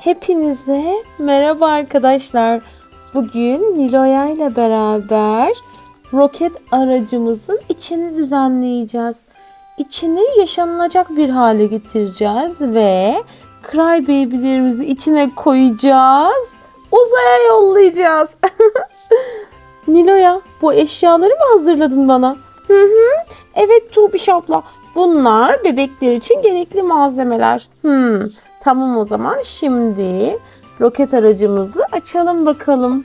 Hepinize merhaba arkadaşlar. Bugün Niloya ile beraber roket aracımızın içini düzenleyeceğiz. İçini yaşanılacak bir hale getireceğiz ve Cry Baby'lerimizi içine koyacağız. Uzaya yollayacağız. Niloya bu eşyaları mı hazırladın bana? Hı hı. Evet Tuğbiş abla. Bunlar bebekler için gerekli malzemeler. Hmm. Tamam o zaman şimdi roket aracımızı açalım bakalım.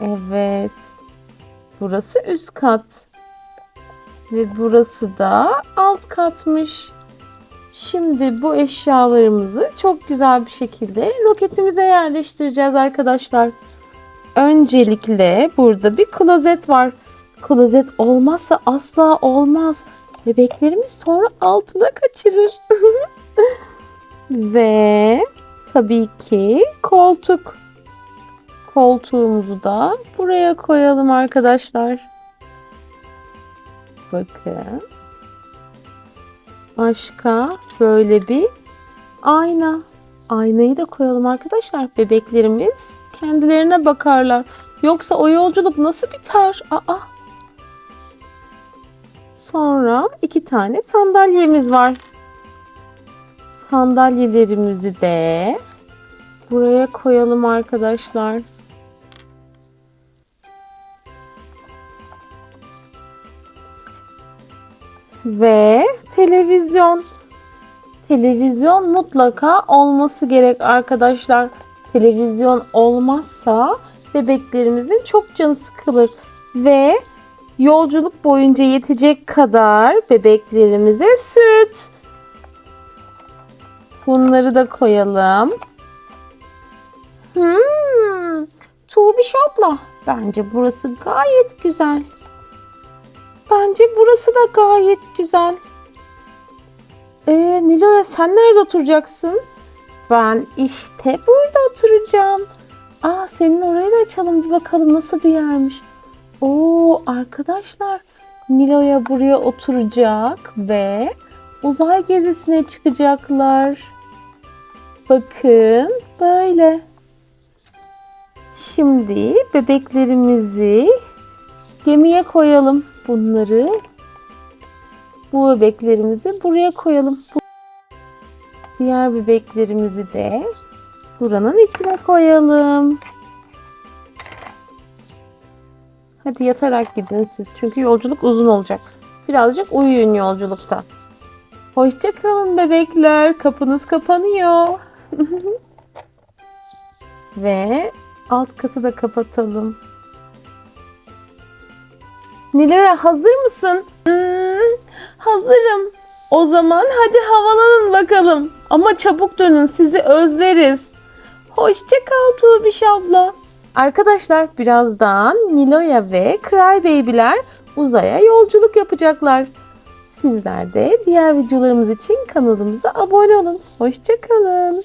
Evet. Burası üst kat. Ve burası da alt katmış. Şimdi bu eşyalarımızı çok güzel bir şekilde roketimize yerleştireceğiz arkadaşlar. Öncelikle burada bir klozet var. Klozet olmazsa asla olmaz. Bebeklerimiz sonra altına kaçırır. Ve tabii ki koltuk. Koltuğumuzu da buraya koyalım arkadaşlar. Bakın. Başka böyle bir ayna. Aynayı da koyalım arkadaşlar. Bebeklerimiz kendilerine bakarlar. Yoksa o yolculuk nasıl biter? Aa. Sonra iki tane sandalyemiz var. Sandalyelerimizi de buraya koyalım arkadaşlar. Ve televizyon. Televizyon mutlaka olması gerek arkadaşlar. Televizyon olmazsa bebeklerimizin çok canı sıkılır ve yolculuk boyunca yetecek kadar bebeklerimize süt. Bunları da koyalım. Hmm, Tuğbiş abla. Bence burası gayet güzel. Bence burası da gayet güzel. Ee, Nilo'ya sen nerede oturacaksın? Ben işte burada oturacağım. Aa senin orayı da açalım bir bakalım nasıl bir yermiş. Oo arkadaşlar Nilo'ya buraya oturacak ve uzay gezisine çıkacaklar. Bakın böyle. Şimdi bebeklerimizi gemiye koyalım bunları. Bu bebeklerimizi buraya koyalım. Diğer bebeklerimizi de buranın içine koyalım. Hadi yatarak gidin siz. Çünkü yolculuk uzun olacak. Birazcık uyuyun yolculukta. Hoşçakalın bebekler. Kapınız kapanıyor. Ve alt katı da kapatalım. Nilo'ya hazır mısın? Hmm, hazırım. O zaman hadi havalanın bakalım. Ama çabuk dönün sizi özleriz. Hoşça kal Tuğbiş abla. Arkadaşlar birazdan Nilo'ya ve Cry Baby'ler uzaya yolculuk yapacaklar. Sizler de diğer videolarımız için kanalımıza abone olun. Hoşça kalın.